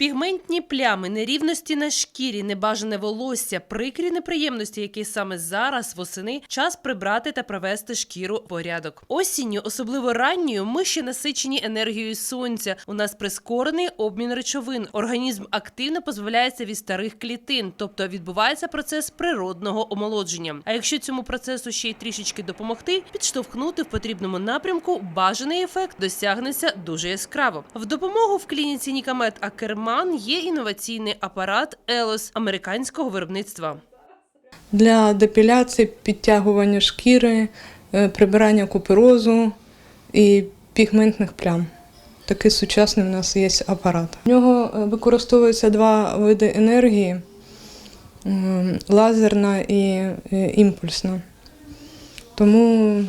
Пігментні плями, нерівності на шкірі, небажане волосся, прикрі неприємності, які саме зараз восени час прибрати та привести шкіру в порядок. Осінню, особливо ранньою, ми ще насичені енергією сонця. У нас прискорений обмін речовин. Організм активно позбавляється від старих клітин, тобто відбувається процес природного омолодження. А якщо цьому процесу ще й трішечки допомогти, підштовхнути в потрібному напрямку, бажаний ефект досягнеться дуже яскраво. В допомогу в клініці Нікамет Акерман є інноваційний апарат Елос американського виробництва. для депіляції, підтягування шкіри, е, прибирання куперозу і пігментних плям. Такий сучасний у нас є апарат. В нього е, використовуються два види енергії: лазерна і е, імпульсна. Тому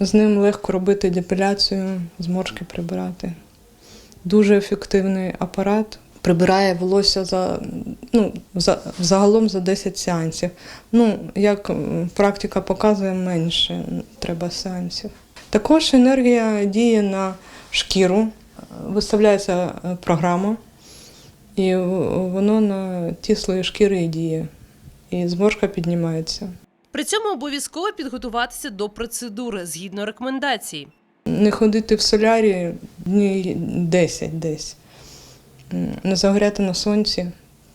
з ним легко робити депіляцію, зморшки прибирати. Дуже ефективний апарат. Прибирає волосся за, ну, за, загалом за 10 сеансів. Ну, як практика показує, менше треба сеансів. Також енергія діє на шкіру, виставляється е, програма, і воно на ті слої шкіри і діє. І зморшка піднімається. При цьому обов'язково підготуватися до процедури згідно рекомендацій. Не ходити в солярі дні 10 десь. Не загоряти на сонці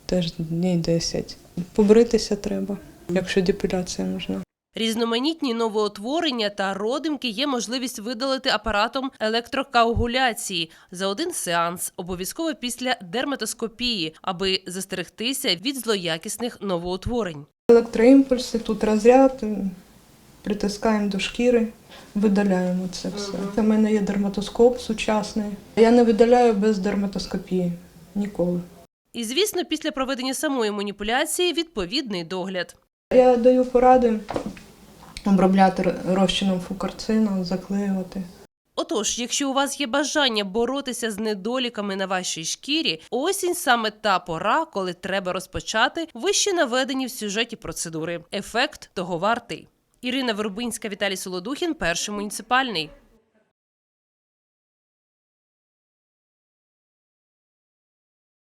теж дні 10. Побритися треба, якщо депіляція нужна. Різноманітні новоутворення та родимки є можливість видалити апаратом електрокоагуляції за один сеанс, обов'язково після дерматоскопії, аби застерегтися від злоякісних новоутворень. Електроімпульси, тут розряд, притискаємо до шкіри, видаляємо це все. У мене є дерматоскоп сучасний. Я не видаляю без дерматоскопії ніколи. І звісно, після проведення самої маніпуляції відповідний догляд. Я даю поради обробляти розчином фукарцину, заклеювати. Отож, якщо у вас є бажання боротися з недоліками на вашій шкірі, осінь саме та пора, коли треба розпочати вище наведені в сюжеті процедури. Ефект того вартий. Ірина Вербинська, Віталій Солодухін, перший муніципальний.